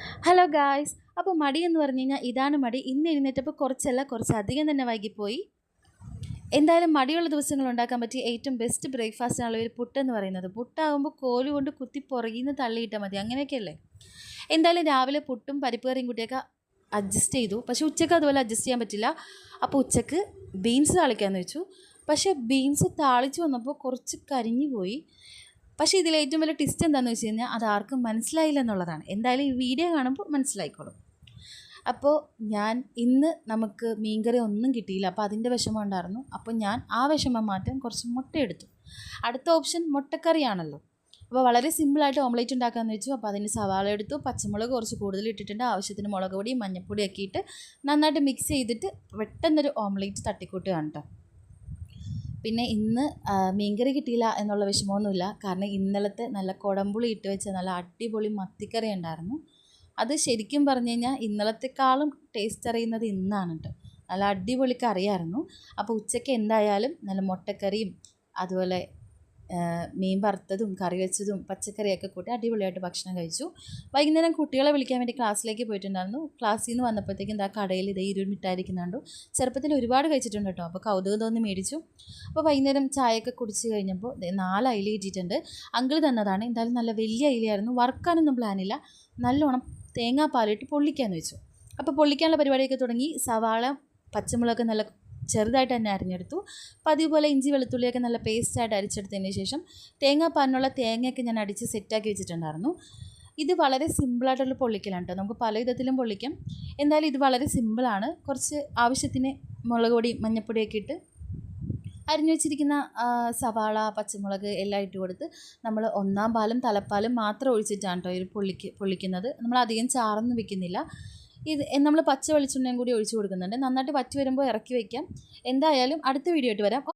Hello guys അപ്പോൾ മടി എന്ന് പറഞ്ഞു കഴിഞ്ഞാൽ ഇതാണ് മടി. ഇന്ന് എഴുന്നേറ്റപ്പോൾ കുറച്ചല്ല കുറച്ച് അധികം തന്നെ വൈകിപ്പോയി. എന്തായാലും മടിയുള്ള ദിവസങ്ങൾ ഉണ്ടാക്കാൻ പറ്റിയ ഏറ്റവും ബെസ്റ്റ് ബ്രേക്ക്ഫാസ്റ്റിനുള്ള ഒരു പുട്ടെന്ന് പറയുന്നത്. പുട്ടാകുമ്പോൾ കോൽ കൊണ്ട് കുത്തി പുറകിന്ന് തള്ളിയിട്ടാൽ മതി. അങ്ങനെയൊക്കെയല്ലേ? എന്തായാലും രാവിലെ പുട്ടും പരിപ്പ് കറിയും കൂട്ടിയൊക്കെ അഡ്ജസ്റ്റ് ചെയ്തു. പക്ഷേ ഉച്ചയ്ക്ക് അതുപോലെ അഡ്ജസ്റ്റ് ചെയ്യാൻ പറ്റില്ല. അപ്പോൾ ഉച്ചയ്ക്ക് ബീൻസ് താളിക്കാമെന്ന് വെച്ചു. പക്ഷേ ബീൻസ് താളിച്ച് വന്നപ്പോൾ കുറച്ച് കരിഞ്ഞു പോയി. പക്ഷേ ഇതിൽ ഏറ്റവും വലിയ ടിസ്റ്റ് എന്താണെന്ന് വെച്ച് കഴിഞ്ഞാൽ അത് ആർക്കും മനസ്സിലായില്ല എന്നുള്ളതാണ്. എന്തായാലും ഈ വീഡിയോ കാണുമ്പോൾ മനസ്സിലായിക്കോളും. അപ്പോൾ ഞാൻ ഇന്ന് നമുക്ക് മീൻകറി ഒന്നും കിട്ടിയില്ല. അപ്പോൾ അതിന്റെ വിഷമം ഉണ്ടായിരുന്നു. അപ്പോൾ ഞാൻ ആ വിഷമം മാറ്റാൻ കുറച്ച് മുട്ട എടുത്തു. അടുത്ത ഓപ്ഷൻ മുട്ടക്കറിയാണല്ലോ. അപ്പോൾ വളരെ സിമ്പിളായിട്ട് ഓംലേറ്റ് ഉണ്ടാക്കാമെന്ന് വെച്ചു. അപ്പോൾ അതിന് സവാള എടുത്തു പച്ചമുളക് കുറച്ച് കൂടുതൽ ഇട്ടിട്ടുണ്ട്. ആവശ്യത്തിന് മുളക് പൊടി മഞ്ഞൾപ്പൊടി ഒക്കെ ഇട്ട് നന്നായിട്ട് മിക്സ് ചെയ്തിട്ട് പെട്ടെന്നൊരു ഓംലേറ്റ് തട്ടിക്കൂട്ടുകയാണ് കേട്ടോ പിന്നെ ഇന്ന് മീൻകറി കിട്ടിയില്ല എന്നുള്ള വിഷമമൊന്നുമില്ല. കാരണം ഇന്നലത്തെ നല്ല കുടംപുളി ഇട്ട് വെച്ച നല്ല അടിപൊളി മത്തിക്കറി ഉണ്ടായിരുന്നു. അത് ശരിക്കും പറഞ്ഞു കഴിഞ്ഞാൽ ഇന്നലത്തെക്കാളും ടേസ്റ്റ് അറിയുന്നത് ഇന്നാണ് കേട്ടോ നല്ല അടിപൊളി കറിയായിരുന്നു. അപ്പോൾ ഉച്ചയ്ക്ക് എന്തായാലും നല്ല മുട്ടക്കറിയും അതുപോലെ മീൻ വറുത്തതും കറി വെച്ചതും പച്ചക്കറിയൊക്കെ കൂട്ടി അടിപൊളിയായിട്ട് ഭക്ഷണം കഴിച്ചു. വൈകുന്നേരം കുട്ടികളെ വിളിക്കാൻ വേണ്ടി ക്ലാസ്സിലേക്ക് പോയിട്ടുണ്ടായിരുന്നു. ക്ലാസ്സിൽ നിന്ന് വന്നപ്പോഴത്തേക്കും എന്താ കടയിൽ ഇതേ ഇരു മിഠായിരിക്കുന്നുണ്ടു ചെറുപ്പത്തിൽ ഒരുപാട് കഴിച്ചിട്ടുണ്ട് കേട്ടോ. അപ്പോൾ കൗതുകം തോന്നി മേടിച്ചു. അപ്പോൾ വൈകുന്നേരം ചായയൊക്കെ കുടിച്ച് കഴിഞ്ഞപ്പോൾ നാല് അയില കിട്ടിയിട്ടുണ്ട് അങ്കിൾ തന്നതാണ്. എന്തായാലും നല്ല വലിയ അയിലയായിരുന്നു. വറുക്കാനൊന്നും പ്ലാനില്ല നല്ലോണം തേങ്ങാപ്പാലിട്ട് പൊള്ളിക്കാന്ന് വെച്ചു. അപ്പോൾ പൊള്ളിക്കാനുള്ള പരിപാടിയൊക്കെ തുടങ്ങി. സവാള പച്ചമുളക് നല്ല ചെറുതായിട്ട് തന്നെ അരിഞ്ഞെടുത്തു. പതിവ് പോലെ ഇഞ്ചി വെളുത്തുള്ളിയൊക്കെ നല്ല പേസ്റ്റായിട്ട് അരിച്ചെടുത്തതിന് ശേഷം തേങ്ങാപ്പാനുള്ള തേങ്ങയൊക്കെ ഞാൻ അടിച്ച് സെറ്റാക്കി വെച്ചിട്ടുണ്ടായിരുന്നു. ഇത് വളരെ സിമ്പിളായിട്ടുള്ള പൊള്ളിക്കലാണ് കേട്ടോ നമുക്ക് പല വിധത്തിലും പൊള്ളിക്കാം. എന്തായാലും ഇത് വളരെ സിമ്പിളാണ് കുറച്ച് ആവശ്യത്തിന് മുളക് പൊടി മഞ്ഞൾപ്പൊടിയൊക്കെ ഇട്ട് അരിഞ്ഞു വെച്ചിരിക്കുന്ന സവാള പച്ചമുളക് എല്ലാം ഇട്ട് കൊടുത്ത് നമ്മൾ ഒന്നാം പാലും തലപ്പാലും മാത്രം ഒഴിച്ചിട്ടാണ് കേട്ടോ ഇത് പൊള്ളിക്ക് പൊള്ളിക്കുന്നത്. നമ്മൾ അധികം ചാറൊന്നും വെക്കുന്നില്ല. ഇത് നമ്മൾ പച്ച വെളിച്ചെണ്ണയും കൂടി ഒഴിച്ചു കൊടുക്കുന്നുണ്ട്. നന്നായിട്ട് വറ്റി വരുമ്പോൾ ഇറക്കി വയ്ക്കാം എന്തായാലും അടുത്ത വീഡിയോ ആയിട്ട് വരാം.